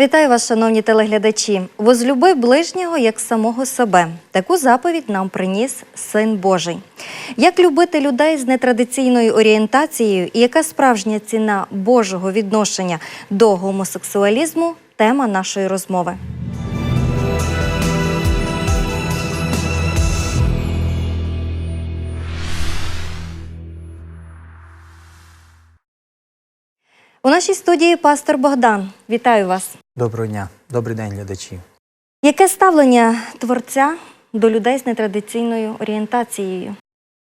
Вітаю вас, шановні телеглядачі. Возлюби ближнього як самого себе. Таку заповідь нам приніс Син Божий. Як любити людей з нетрадиційною орієнтацією і яка справжня ціна Божого відношення до гомосексуалізму тема нашої розмови. У нашій студії пастор Богдан. Вітаю вас. Доброго дня, добрий день, глядачі. Яке ставлення творця до людей з нетрадиційною орієнтацією?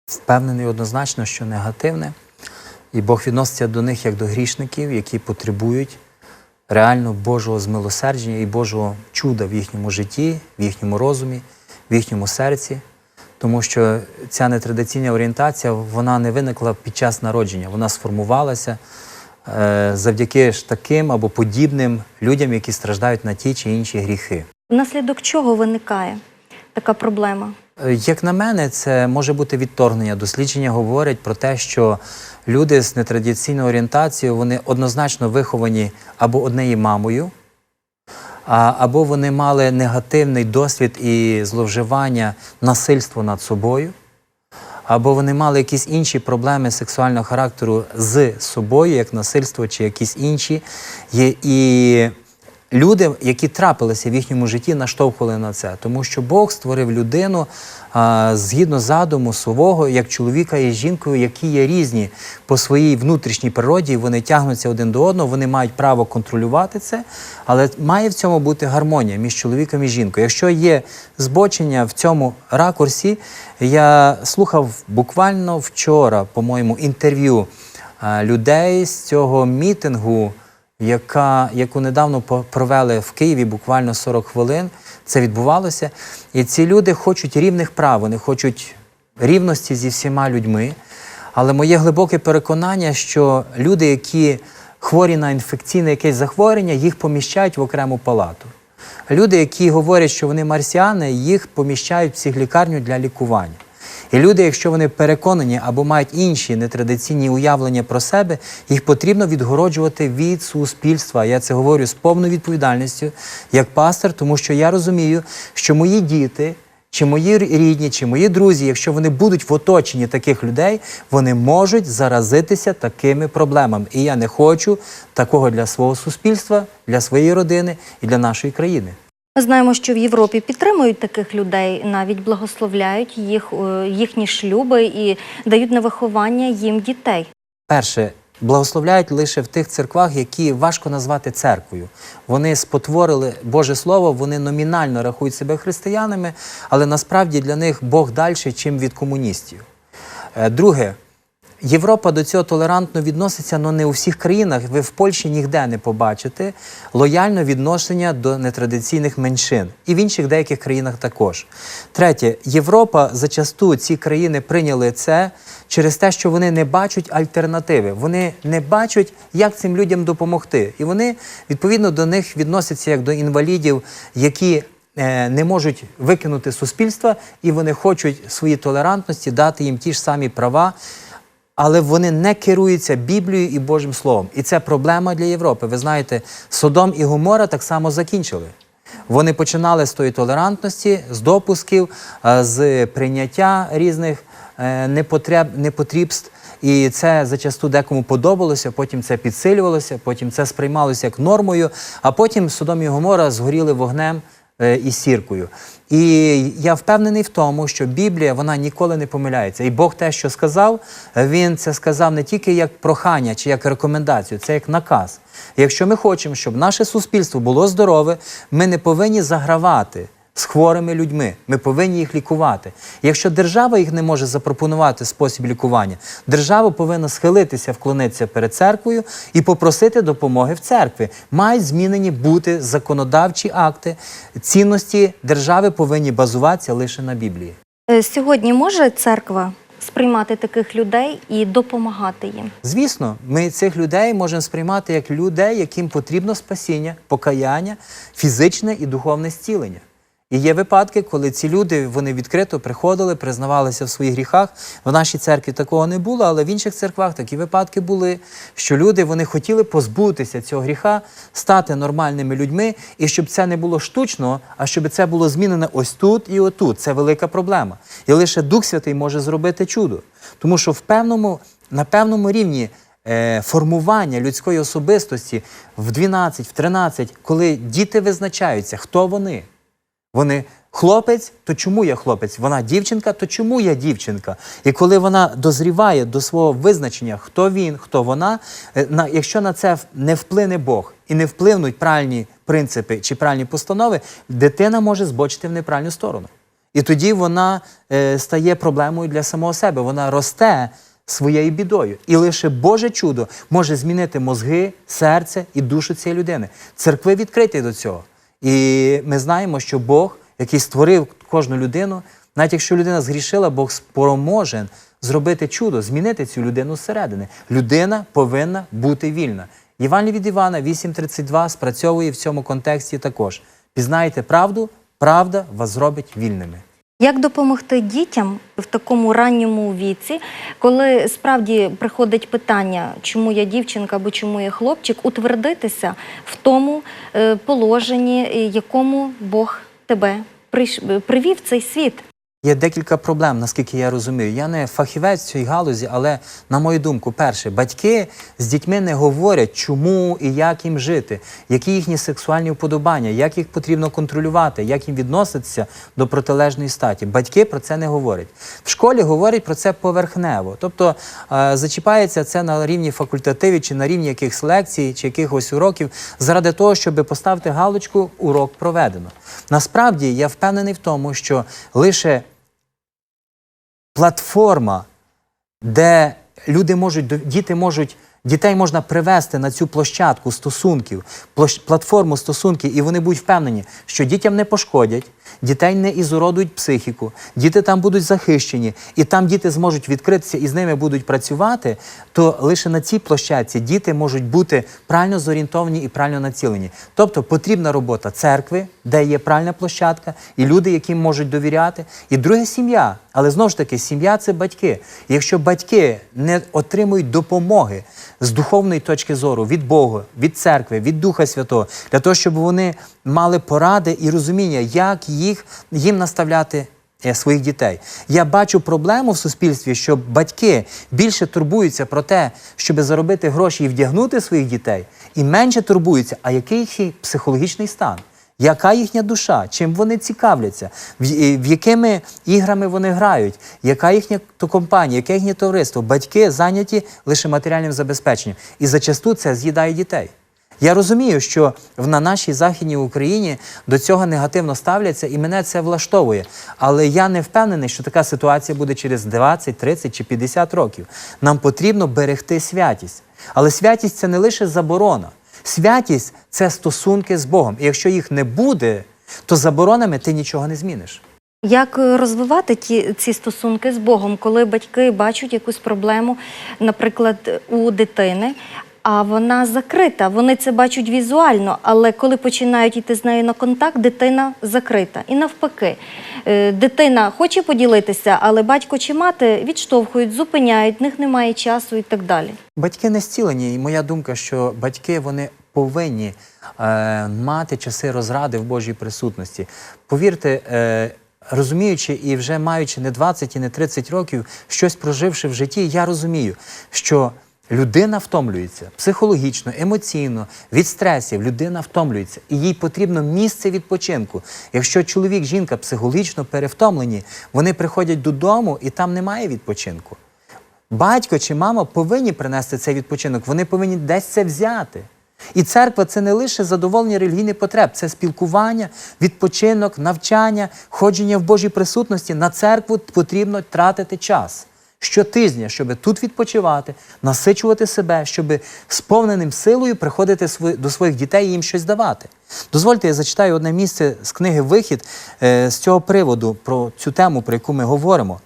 Впевнений однозначно, що негативне, і Бог відноситься до них як до грішників, які потребують реально Божого змилосердження і Божого чуда в їхньому житті, в їхньому розумі, в їхньому серці. Тому що ця нетрадиційна орієнтація вона не виникла під час народження, вона сформувалася завдяки ж таким або подібним людям, які страждають на ті чи інші гріхи. Внаслідок чого виникає така проблема? Е, Як на мене, це може бути відторгнення. Дослідження говорять про те, що люди з нетрадиційною орієнтацією вони однозначно виховані або однією мамою, або вони мали негативний досвід і зловживання насильство над собою, або вони мали якісь інші проблеми сексуального характеру з собою, як насильство чи якісь інші. Є, і люди, які трапилися в їхньому житті, наштовхували на це, тому що Бог створив людину а, згідно задуму свого, як чоловіка і жінкою, які є різні по своїй внутрішній природі, вони тягнуться один до одного, вони мають право контролювати це, але має в цьому бути гармонія між чоловіком і жінкою. Якщо є збочення в цьому ракурсі, я слухав буквально вчора, по-моєму, інтерв'ю людей з цього мітингу яка, яку недавно провели в Києві буквально 40 хвилин. Це відбувалося. І ці люди хочуть рівних прав, вони хочуть рівності зі всіма людьми. Але моє глибоке переконання, що люди, які хворі на інфекційне якесь захворювання, їх поміщають в окрему палату. Люди, які говорять, що вони марсіани, їх поміщають в психлікарню для лікування. І люди, якщо вони переконані або мають інші нетрадиційні уявлення про себе, їх потрібно відгороджувати від суспільства. Я це говорю з повною відповідальністю як пастор, тому що я розумію, що мої діти. Чи мої рідні, чи мої друзі, якщо вони будуть в оточенні таких людей, вони можуть заразитися такими проблемами. І я не хочу такого для свого суспільства, для своєї родини і для нашої країни. Ми знаємо, що в Європі підтримують таких людей, навіть благословляють їх, е, їхні шлюби і дають на виховання їм дітей. Перше, благословляють лише в тих церквах, які важко назвати церквою. Вони спотворили Боже Слово, вони номінально рахують себе християнами, але насправді для них Бог далі, чим від комуністів. Е, Друге, Європа до цього толерантно відноситься, але не у всіх країнах. Ви в Польщі ніде не побачите лояльне відношення до нетрадиційних меншин і в інших деяких країнах також. Третє, Європа зачасту ці країни прийняли це через те, що вони не бачать альтернативи. Вони не бачать, як цим людям допомогти. І вони відповідно до них відносяться як до інвалідів, які е, не можуть викинути суспільства, і вони хочуть своїй толерантності дати їм ті ж самі права. Але вони не керуються Біблією і Божим Словом. І це проблема для Європи. Ви знаєте, Содом і Гомора так само закінчили. Вони починали з тої толерантності, з допусків, е, з прийняття різних е, непотреб, непотрібств. І це зачасту декому подобалося, потім це підсилювалося, потім це сприймалося як нормою, а потім Содом і Гомора згоріли вогнем і сіркою. І я впевнений в тому, що Біблія вона ніколи не помиляється. І Бог те, що сказав, він це сказав не тільки як прохання чи як рекомендацію, це як наказ. Якщо ми хочемо, щоб наше суспільство було здорове, ми не повинні загравати з хворими людьми. Ми повинні їх лікувати. Якщо держава їх не може запропонувати спосіб лікування, держава повинна схилитися, вклонитися перед церквою і попросити допомоги в церкві. Мають змінені бути законодавчі акти. Цінності держави повинні базуватися лише на Біблії. Е, Сьогодні може церква сприймати таких людей і допомагати їм? Звісно, ми цих людей можемо сприймати як людей, яким потрібно спасіння, покаяння, фізичне і духовне зцілення. І є випадки, коли ці люди вони відкрито приходили, признавалися в своїх гріхах. В нашій церкві такого не було, але в інших церквах такі випадки були, що люди вони хотіли позбутися цього гріха, стати нормальними людьми, і щоб це не було штучно, а щоб це було змінено ось тут і отут. Це велика проблема. І лише Дух Святий може зробити чудо. Тому що в певному, на певному рівні е, формування людської особистості в 12, в 13, коли діти визначаються, хто вони. Вони хлопець, то чому я хлопець? Вона дівчинка, то чому я дівчинка? І коли вона дозріває до свого визначення, хто він, хто вона, е, на, якщо на це не вплине Бог і не впливнуть правильні принципи чи правильні постанови, дитина може збочити в неправильну сторону. І тоді вона е, стає проблемою для самого себе. Вона росте своєю бідою. І лише Боже чудо може змінити мозги, серце і душу цієї людини. Церкви відкриті до цього. І ми знаємо, що Бог, який створив кожну людину, навіть якщо людина згрішила, Бог спроможен зробити чудо, змінити цю людину зсередини. Людина повинна бути вільна. Євангелій від Івана 8.32 спрацьовує в цьому контексті також. Пізнайте правду, правда вас зробить вільними. Як допомогти дітям в такому ранньому віці, коли справді приходить питання, чому я дівчинка або чому я хлопчик, утвердитися в тому е, положенні, якому Бог тебе привів цей світ? Є декілька проблем, наскільки я розумію. Я не фахівець цій галузі, але на мою думку, перше, батьки з дітьми не говорять, чому і як їм жити, які їхні сексуальні вподобання, як їх потрібно контролювати, як їм відноситися до протилежної статі. Батьки про це не говорять. В школі говорять про це поверхнево. Тобто е, зачіпається це на рівні факультативів чи на рівні якихось лекцій чи якихось уроків, заради того, щоб поставити галочку, урок проведено. Насправді я впевнений в тому, що лише платформа, де люди можуть діти можуть. Дітей можна привести на цю площадку стосунків, площ- платформу стосунків, і вони будуть впевнені, що дітям не пошкодять, дітей не ізуродують психіку, діти там будуть захищені, і там діти зможуть відкритися і з ними будуть працювати, то лише на цій площадці діти можуть бути правильно зорієнтовані і правильно націлені. Тобто потрібна робота церкви, де є правильна площадка, і люди, яким можуть довіряти. І друге сім'я. Але знову ж таки, сім'я це батьки. Якщо батьки не отримують допомоги з духовної точки зору від Бога, від церкви, від Духа Святого, для того, щоб вони мали поради і розуміння, як їх їм наставляти. е, Своїх дітей. Я бачу проблему в суспільстві, що батьки більше турбуються про те, щоб заробити гроші і вдягнути своїх дітей, і менше турбуються, а який їхній психологічний стан. Яка їхня душа, чим вони цікавляться, в, в якими іграми вони грають, яка їхня компанія, яке їхнє товариство? Батьки зайняті лише матеріальним забезпеченням. І зачасту це з'їдає дітей. Я розумію, що на нашій західній Україні до цього негативно ставляться, і мене це влаштовує. Але я не впевнений, що така ситуація буде через 20, 30 чи 50 років. Нам потрібно берегти святість. Але святість це не лише заборона. Святість це стосунки з Богом. І якщо їх не буде, то заборонами ти нічого не зміниш. Як е, розвивати ті, ці стосунки з Богом, коли батьки бачать якусь проблему, наприклад, у дитини, а вона закрита. Вони це бачать візуально, але коли починають йти з нею на контакт, дитина закрита. І навпаки, Е, дитина хоче поділитися, але батько чи мати відштовхують, зупиняють, в них немає часу і так далі. Батьки не зцілені, і моя думка, що батьки вони повинні е, мати часи розради в Божій присутності. Повірте, е, розуміючи і вже маючи не 20 і не 30 років, щось проживши в житті, я розумію, що людина втомлюється психологічно, емоційно, від стресів, людина втомлюється, і їй потрібно місце відпочинку. Якщо чоловік, жінка психологічно перевтомлені, вони приходять додому і там немає відпочинку. Батько чи мама повинні принести цей відпочинок, вони повинні десь це взяти. І церква це не лише задоволення релігійних потреб, це спілкування, відпочинок, навчання, ходження в Божій присутності. На церкву потрібно тратити час щотижня, щоб тут відпочивати, насичувати себе, щоб сповненим силою приходити до своїх дітей і їм щось давати. Дозвольте, я зачитаю одне місце з книги Вихід е, з цього приводу про цю тему, про яку ми говоримо.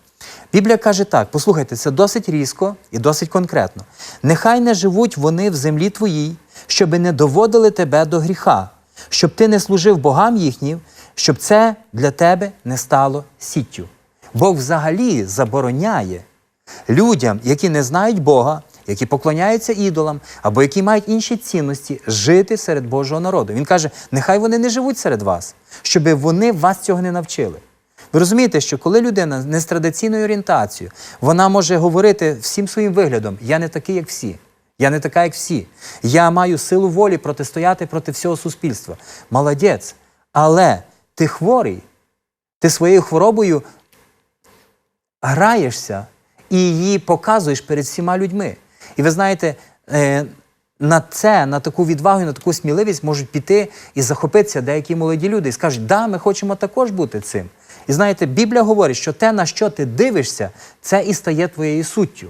Біблія каже так: послухайте, це досить різко і досить конкретно. Нехай не живуть вони в землі твоїй, щоби не доводили тебе до гріха, щоб ти не служив богам їхнім, щоб це для тебе не стало сіттю. Бог взагалі забороняє людям, які не знають Бога, які поклоняються ідолам, або які мають інші цінності, жити серед Божого народу. Він каже: нехай вони не живуть серед вас, щоб вони вас цього не навчили. Ви розумієте, що коли людина не з традиційною орієнтацією, вона може говорити всім своїм виглядом: я не такий, як всі. Я не така, як всі. Я маю силу волі протистояти проти всього суспільства. Молодець. Але ти хворий, ти своєю хворобою граєшся і її показуєш перед всіма людьми. І ви знаєте, е, на це, на таку відвагу, на таку сміливість можуть піти і захопитися деякі молоді люди і скажуть, да, ми хочемо також бути цим. І знаєте, Біблія говорить, що те, на що ти дивишся, це і стає твоєю суттю.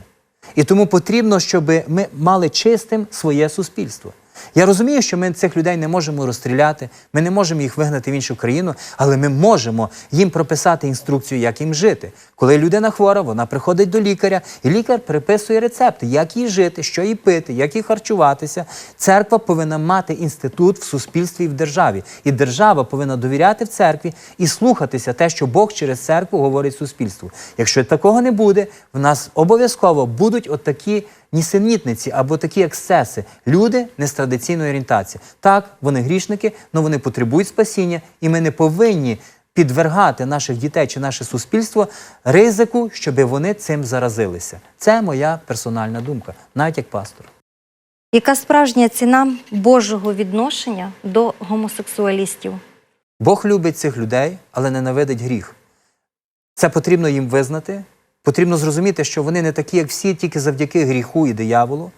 І тому потрібно, щоб ми мали чистим своє суспільство. Я розумію, що ми цих людей не можемо розстріляти, ми не можемо їх вигнати в іншу країну, але ми можемо їм прописати інструкцію, як їм жити. Коли людина хвора, вона приходить до лікаря, і лікар приписує рецепти, як їй жити, що їй пити, як їй харчуватися. Церква повинна мати інститут в суспільстві і в державі. І держава повинна довіряти в церкві і слухатися те, що Бог через церкву говорить суспільству. Якщо такого не буде, в нас обов'язково будуть отакі нісенітниці або такі ексцеси. Люди не з традиційної орієнтації. Так, вони грішники, але вони потребують спасіння, і ми не повинні підвергати наших дітей чи наше суспільство ризику, щоб вони цим заразилися. Це моя персональна думка, навіть як пастор. Яка справжня ціна Божого відношення до гомосексуалістів? Бог любить цих людей, але ненавидить гріх. Це потрібно їм визнати. Потрібно зрозуміти, що вони не такі, як всі, тільки завдяки гріху і дияволу.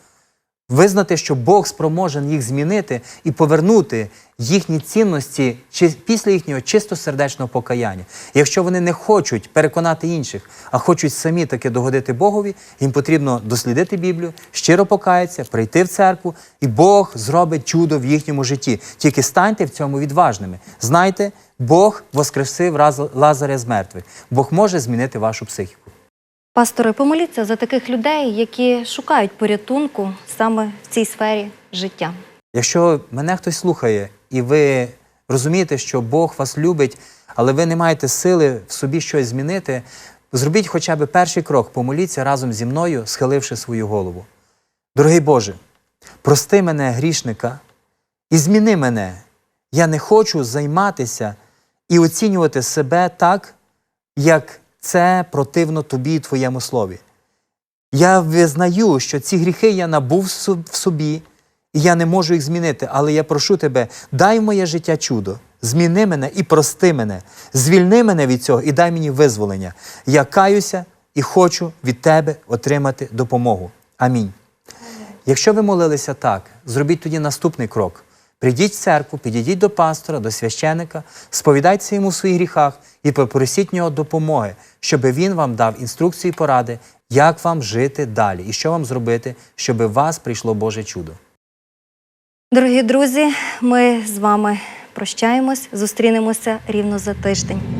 Визнати, що Бог спроможен їх змінити і повернути їхні цінності після їхнього чистосердечного покаяння. Якщо вони не хочуть переконати інших, а хочуть самі таки догодити Богові, їм потрібно дослідити Біблію, щиро покаятися, прийти в церкву, і Бог зробить чудо в їхньому житті. Тільки станьте в цьому відважними. Знайте, Бог воскресив Лазаря з мертвих. Бог може змінити вашу психіку. Пастори, помоліться за таких людей, які шукають порятунку саме в цій сфері життя. Якщо мене хтось слухає, і ви розумієте, що Бог вас любить, але ви не маєте сили в собі щось змінити, зробіть хоча б перший крок, помоліться разом зі мною, схиливши свою голову. Дорогий Боже, прости мене, грішника, і зміни мене. Я не хочу займатися і оцінювати себе так, як це противно тобі і твоєму слові. Я визнаю, що ці гріхи я набув в собі, і я не можу їх змінити, але я прошу тебе, дай моє життя чудо, зміни мене і прости мене, звільни мене від цього і дай мені визволення. Я каюся і хочу від тебе отримати допомогу. Амінь. Якщо ви молилися так, зробіть тоді наступний крок. Прийдіть в церкву, підійдіть до пастора, до священика, сповідайтеся йому в своїх гріхах і попросіть нього допомоги, щоб він вам дав інструкції і поради, як вам жити далі і що вам зробити, щоб у вас прийшло Боже чудо. Дорогі друзі, ми з вами прощаємось, зустрінемося рівно за тиждень.